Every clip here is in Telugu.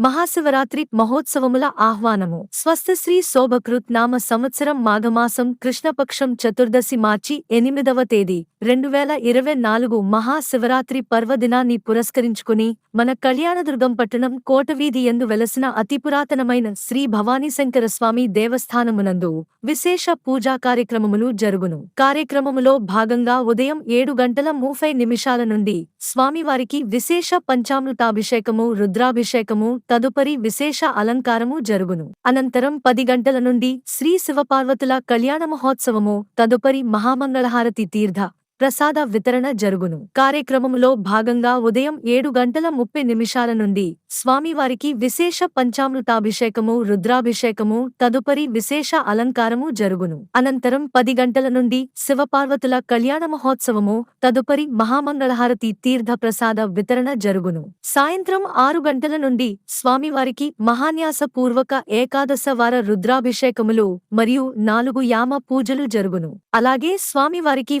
మహాశివరాత్రి మహోత్సవముల ఆహ్వానము. స్వస్థశ్రీ శోభకృత్ నామ సంవత్సరం మాఘమాసం కృష్ణపక్షం చతుర్దశి మార్చి ఎనిమిదవ తేదీ రెండు వేల ఇరవై నాలుగు మహాశివరాత్రి పర్వదినాన్ని పురస్కరించుకుని మన కళ్యాణదుర్గం పట్టణం కోటవీధి ఎందు వెలసిన అతి పురాతనమైన శ్రీ భవానీశంకర స్వామి దేవస్థానమునందు విశేష పూజా కార్యక్రమములు జరుగును. కార్యక్రమములో భాగంగా ఉదయం ఏడు గంటల ముప్పై నిమిషాల నుండి స్వామివారికి విశేష పంచామృతాభిషేకము రుద్రాభిషేకము తదుపరి విశేష అలంకారము జరుగును. అనంతరం పది గంటల నుండి శ్రీ శివపార్వతుల కళ్యాణ మహోత్సవము తదుపరి మహామంగళహారతి తీర్థ. ప్రసాద వితరణ జరుగును. కార్యక్రమములో భాగంగా ఉదయం ఏడు గంటల ముప్పై నిమిషాల నుండి స్వామివారికి విశేష పంచామృతాభిషేకము రుద్రాభిషేకము తదుపరి విశేష అలంకారము జరుగును. అనంతరం పది గంటల నుండి శివపార్వతుల కళ్యాణ మహోత్సవము తదుపరి మహామంగళహారతి తీర్థ ప్రసాద వితరణ జరుగును. సాయంత్రం ఆరు గంటల నుండి స్వామివారికి మహాన్యాసపూర్వక ఏకాదశ వార రుద్రాభిషేకములు మరియు నాలుగు యామ పూజలు జరుగును. అలాగే స్వామివారికి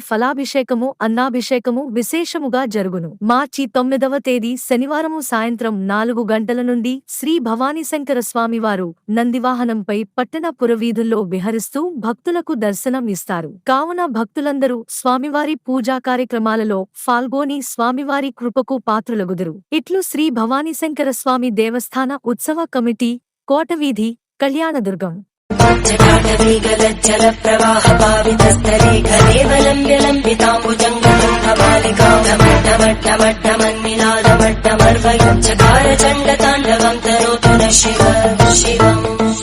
అభిషేకము అన్నాభిషేకము విశేషముగా జరుగును. మార్చి తొమ్మిదవ తేదీ శనివారము సాయంత్రం నాలుగు గంటల నుండి శ్రీ భవానీశంకర స్వామివారు నందివాహనంపై పట్టణ పురవీధుల్లో విహరిస్తూ భక్తులకు దర్శనం ఇస్తారు. కావున భక్తులందరూ స్వామివారి పూజా కార్యక్రమాలలో పాల్గొని స్వామివారి కృపకు పాత్రులగుదురు. ఇట్లు శ్రీ భవానీశంకర స్వామి దేవస్థాన ఉత్సవ కమిటీ కోటవీధి కళ్యాణదుర్గం. जलप्रवाहपावितस्तरे खलेवलम्ब्य लम्बिताम्बुजङ्गमालिकामट्टमट्टमट्टमन्निनादमट्टमर्वयुञ्चकारचण्डताण्डवम् तरोतु न शिव शिवम्